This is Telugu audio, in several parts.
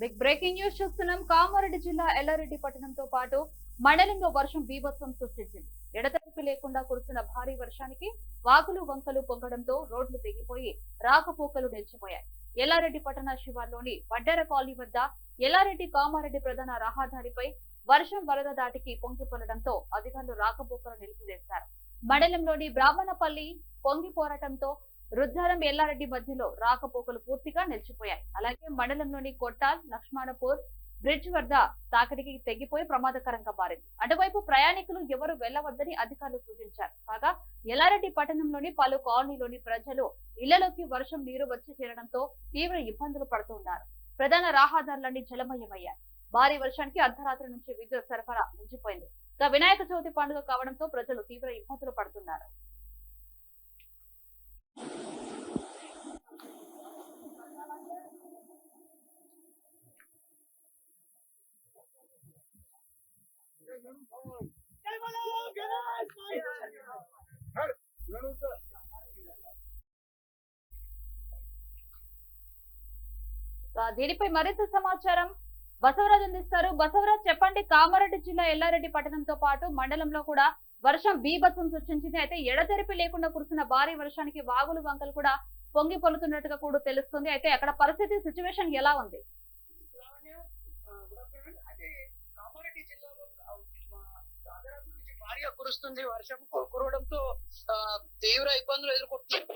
బిగ్ బ్రేకింగ్ న్యూస్ చూస్తున్నాం. కామారెడ్డి జిల్లా ఎల్లారెడ్డి పట్టణంతో పాటు మండలంలో వర్షం బీభత్సం సృష్టించింది. ఎడతెరిపి లేకుండా కురుస్తున్న భారీ వర్షానికి వాగులు వంకలు పొంగడంతో రోడ్లు తెగిపోయి రాకపోకలు నిలిచిపోయాయి. ఎల్లారెడ్డి పట్టణ శివార్లోని వడ్డెర కాలనీ వద్ద ఎల్లారెడ్డి కామారెడ్డి ప్రధాన రహదారిపై వర్షం వరద దాటికి పొంగిపొలడంతో అధికారులు రాకపోకలు నిలిపివేశారు. మండలంలోని బ్రాహ్మణపల్లి పొంగి పోరాటంతో ఎల్లారెడ్డి మధ్యలో రాకపోకలు పూర్తిగా నిలిచిపోయాయి. అలాగే మండలంలోని కొట్టాల్ లక్ష్మణపూర్ బ్రిడ్జ్ వద్ద తాకిడికి తెగిపోయి ప్రమాదకరంగా మారింది. అటువైపు ప్రయాణికులు ఎవరు వెళ్ళవద్దని అధికారులు సూచించారు. కాగా ఎల్లారెడ్డి పట్టణంలోని పలు కాలనీలోని ప్రజలు ఇళ్ళలోకి వర్షం నీరు వచ్చి చేరడంతో తీవ్ర ఇబ్బందులు పడుతున్నారు ప్రధాన రహదారులన్నీ జలమయమయ్యాయి. భారీ వర్షానికి అర్ధరాత్రి నుంచి విద్యుత్ సరఫరా నిలిచిపోయింది ఇక వినాయక చవితి పండుగ కావడంతో ప్రజలు తీవ్ర ఇబ్బందులు పడుతున్నారు. దీనిపై మరింత సమాచారం బసవరాజ్ అందిస్తారు. బసవరాజ్ చెప్పండి కామారెడ్డి జిల్లా ఎల్లారెడ్డి పట్టణంతో పాటు మండలంలో కూడా వర్షం బీభత్సం సృష్టించింది. అయితే ఎడతెరిపి లేకుండా కురుస్తున్న భారీ వర్షానికి వాగులు వంకలు కూడా పొంగి పొలుతున్నట్టుగా కూడా తెలుస్తుంది. అయితే అక్కడ పరిస్థితి సిచ్యువేషన్ ఎలా ఉంది? భారీగా కురుస్తుంది. వర్షం కురవడంతో తీవ్ర ఇబ్బందులు ఎదుర్కొంటున్నారు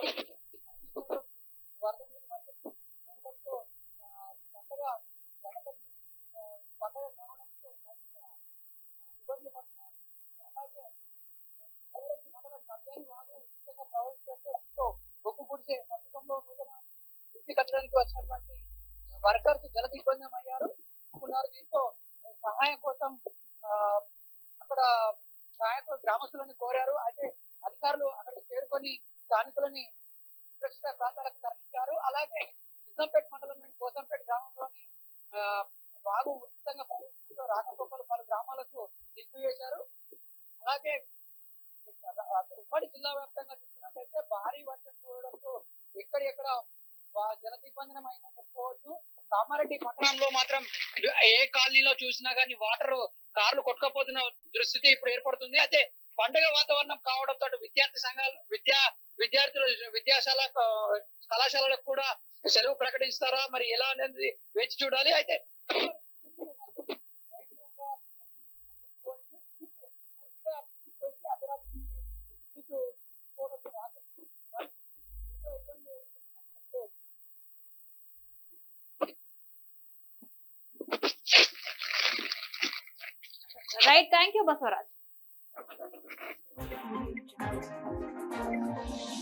ఇబ్బందులు అలాగే పథకంలో కట్టడానికి వచ్చినటువంటి వర్కర్స్ జల దిగ్బంధం అయ్యారు ఉన్నారు దీంతో సహాయం కోసం గ్రామస్తులను కోరారు. అయితే అధికారులు అక్కడికి చేరుకొని స్థానికులని సురక్షిత ప్రాంతాలకు తరలించారు. అలాగే ఉందంపేట మండలం నుండి కోసంపేట గ్రామంలోని బాగు వాగు ఉచితంగా ప్రవేశించడంతో రాకపోకలు పలు గ్రామాలకు నిలిపివేశారు అలాగే ఉమ్మడి జిల్లా వ్యాప్తంగా చూసినట్లయితే భారీ వర్షం చూడడంతో ఎక్కడెక్కడ వా- జల దిగ్బంధనం అయిందని చెప్పుకోవచ్చు కామారెడ్డి పట్టణంలో మాత్రం ఏ కాలనీలో చూసినా కానీ వాటర్ కార్లు కొట్టుకపోతున్న దుస్థితి ఇప్పుడు ఏర్పడుతుంది. అయితే పండుగ వాతావరణం కావడంతో విద్యార్థి సంఘాలు విద్యా విద్యార్థులు విద్యాశాల కళాశాలలకు కూడా సెలవు ప్రకటిస్తారా? మరి ఎలా అనేది వేచి చూడాలి. అయితే right thank you Basavaraj Thank you.